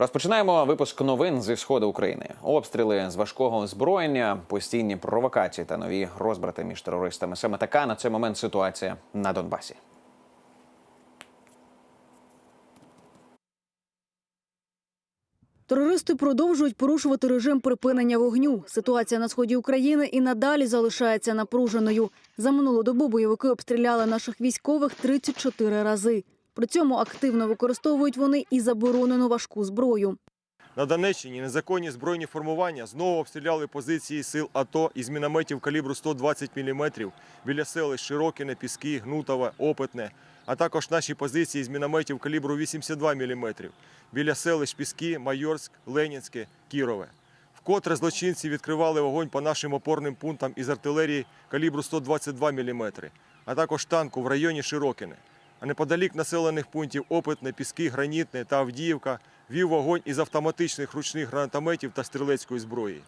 Розпочинаємо випуск новин зі сходу України. Обстріли з важкого озброєння, постійні провокації та нові розбрати між терористами. Саме така на цей момент ситуація на Донбасі. Терористи продовжують порушувати режим припинення вогню. Ситуація на сході України і надалі залишається напруженою. За минулу добу бойовики обстріляли наших військових 34 рази. При цьому активно використовують вони і заборонену важку зброю. На Донеччині незаконні збройні формування знову обстріляли позиції сил АТО із мінометів калібру 120 мм біля селищ Широкине, Піски, Гнутове, Опитне, а також наші позиції з мінометів калібру 82 мм біля селищ Піски, Майорськ, Ленінське, Кірове. Вкотре злочинці відкривали вогонь по нашим опорним пунктам із артилерії калібру 122 мм, а також танку в районі Широкине. А неподалік населених пунктів Опитне, Піски, Гранітне та Авдіївка вів вогонь із автоматичних ручних гранатометів та стрілецької зброї.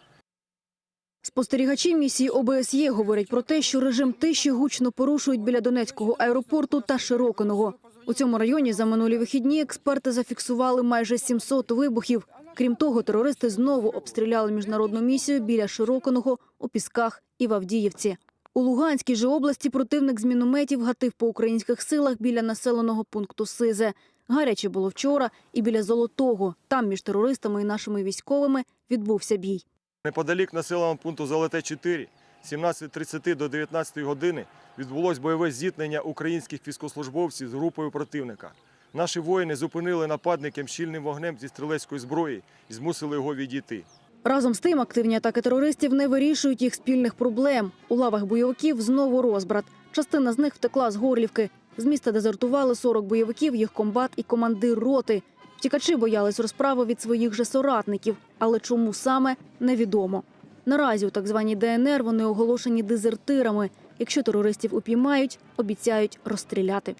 Спостерігачі місії ОБСЄ говорять про те, що режим тиші гучно порушують біля Донецького аеропорту та Широкиного. У цьому районі за минулі вихідні експерти зафіксували майже 700 вибухів. Крім того, терористи знову обстріляли міжнародну місію біля Широкиного, у Пісках і в Авдіївці. У Луганській же області противник з мінометів гатив по українських силах біля населеного пункту Сизе. Гаряче було вчора і біля Золотого. Там між терористами і нашими військовими відбувся бій. Неподалік населеного пункту Золоте 4 з 17.30 до 19 години відбулось бойове зіткнення українських військовослужбовців з групою противника. Наші воїни зупинили нападників щільним вогнем зі стрілецької зброї і змусили його відійти. Разом з тим, активні атаки терористів не вирішують їх спільних проблем. У лавах бойовиків знову розбрат. Частина з них втекла з Горлівки. З міста дезертували 40 бойовиків, їх комбат і командир роти. Втікачі боялись розправи від своїх же соратників, але чому саме невідомо. Наразі у так званій ДНР вони оголошені дезертирами. Якщо терористів упіймають, обіцяють розстріляти.